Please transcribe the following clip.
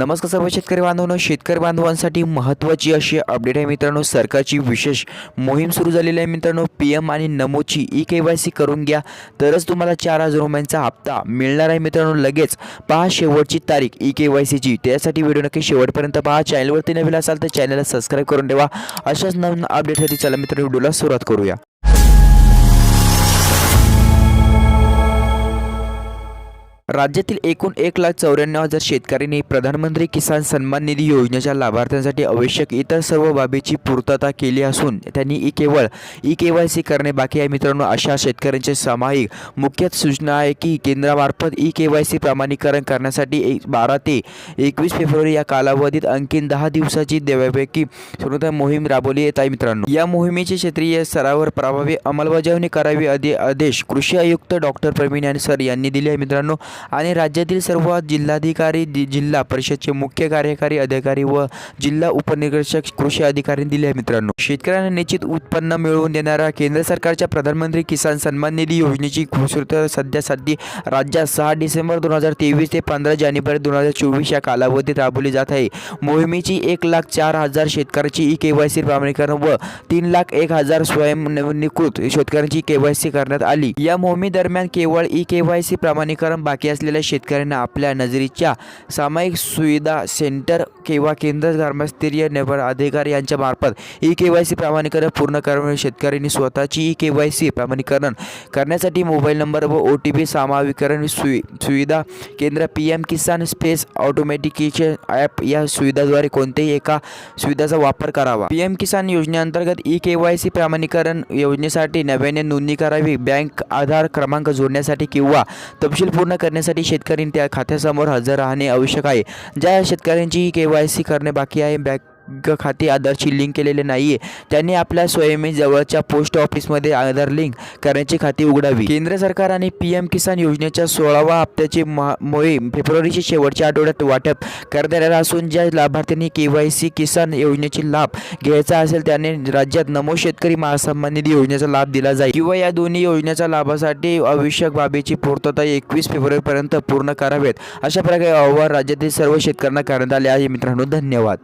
नमस्कार सर्व शेतकरी बांधवांनो शेतकरी बांधवांसाठी महत्त्वाची अशी अपडेट आहे मित्रांनो. सरकारची विशेष मोहीम सुरू झालेली आहे मित्रांनो. पी एम आणि नमोची ई के वाय सी करून घ्या. तरच तुम्हाला चार हजार रुपयांचा हप्ता मिळणार आहे मित्रांनो. लगेच पहा शेवटची तारीख ई के वाय सीची त्यासाठी व्हिडिओ नक्की शेवटपर्यंत पहा. चॅनलवरती नवीन असाल तर चॅनलला सबस्क्राईब करून ठेवा. अशाच नवीन अपडेटसाठी चला मित्रांनो व्हिडिओला सुरुवात करूया. राज्यातील एकूण एक लाख चौऱ्याण्णव हजार शेतकऱ्यांनी प्रधानमंत्री किसान सन्मान निधी योजनेच्या लाभार्थ्यांसाठी आवश्यक इतर सर्व बाबीची पूर्तता केली असून त्यांनी ई केवळ ई के वाय सी करणे बाकी आहे. मित्रांनो अशा शेतकऱ्यांचे सामायिक मुख्य सूचना आहे की केंद्रामार्फत ई के वाय सी प्रमाणीकरण करण्यासाठी एक बारा ते एकवीस फेब्रुवारी या कालावधीत आणखीन दहा दिवसाची देवापैकी स्वतंत्र मोहीम राबवली येत आहे मित्रांनो या मोहिमेची क्षेत्रीय स्तरावर प्रभावी अंमलबजावणी करावी अधे आदेश कृषी आयुक्त डॉक्टर प्रवीण सर यांनी दिले आहे. मित्रांनो आणि राज्यातील सर्व जिल्हाधिकारी दि- जिल्हा परिषदचे मुख्य कार्यकारी अधिकारी व जिल्हा उपनिरीक्षक कृषी अधिकाऱ्यांनी दिले आहे मित्रांनो. शेतकऱ्यांना निश्चित उत्पन्न मिळवून देणाऱ्या केंद्र सरकारच्या प्रधानमंत्री किसान सन्मान निधी योजनेची घोषणा सध्या राज्यात सहा डिसेंबर दोन हजार तेवीस ते पंधरा जानेवारी दोन हजार चोवीस या कालावधीत राबवली जात आहे. मोहिमेची एक लाख चार हजार शेतकऱ्यांची ई के वाय सी प्रमाणीकरण व तीन लाख एक हजार स्वयंनिकृत शेतकऱ्यांची के वाय सी करण्यात आली. या मोहिमेदरम्यान केवळ ई के वाय सी प्रमाणीकरण बाकी असलेल्या शेतकऱ्यांना आपल्या नजरीच्या सामायिक सुविधा सेंटर किंवा केंद्र ग्रामस्तरीय निवड अधिकारी यांच्यामार्फत ई के वाय सी प्रमाणीकरण पूर्ण करण्यामुळे शेतकऱ्यांनी स्वतःची ई के वाय सी प्रमाणीकरण करण्यासाठी मोबाईल नंबर व ओ टी पी समावीकरण सुवि सुविधा केंद्र P M Kisan space authentication app या सुविधाद्वारे कोणत्याही एका सुविधाचा वापर करावा. पी एम किसान योजनेअंतर्गत ई के वाय सी प्रमाणीकरण योजनेसाठी नव्याने नोंदणी करावी. बँक आधार क्रमांक जोडण्यासाठी किंवा तपशील पूर्ण करण्यासाठी शेतकऱ्यांनी त्या खात्यासमोर हजर राहणे आवश्यक आहे. ज्या शेतकऱ्यांची के वाय सी करणे बाकी आहे बँक खाते आधारशी लिंक केलेले नाही आहे त्यांनी आपल्या स्वयंमी जवळच्या पोस्ट ऑफिसमध्ये आधार लिंक करण्याची खाती उघडावी. केंद्र सरकार आणि पी एम किसान योजनेच्या सोळावा हप्त्याची मोहीम फेब्रुवारीच्या शेवटच्या आठवड्यात वाटप करण्यात येणार असून ज्या लाभार्थ्यांनी के वाय सी किसान योजनेची लाभ घ्यायचा असेल त्यांनी राज्यात नमो शेतकरी महासन्मान निधी योजनेचा लाभ दिला जाईल. किंवा या दोन्ही योजनेच्या लाभासाठी आवश्यक बाबीची पूर्तता एकवीस फेब्रुवारीपर्यंत पूर्ण करावेत. अशा प्रकारे अहवाल राज्यातील सर्व शेतकऱ्यांना करण्यात आले आहे. मित्रांनो धन्यवाद.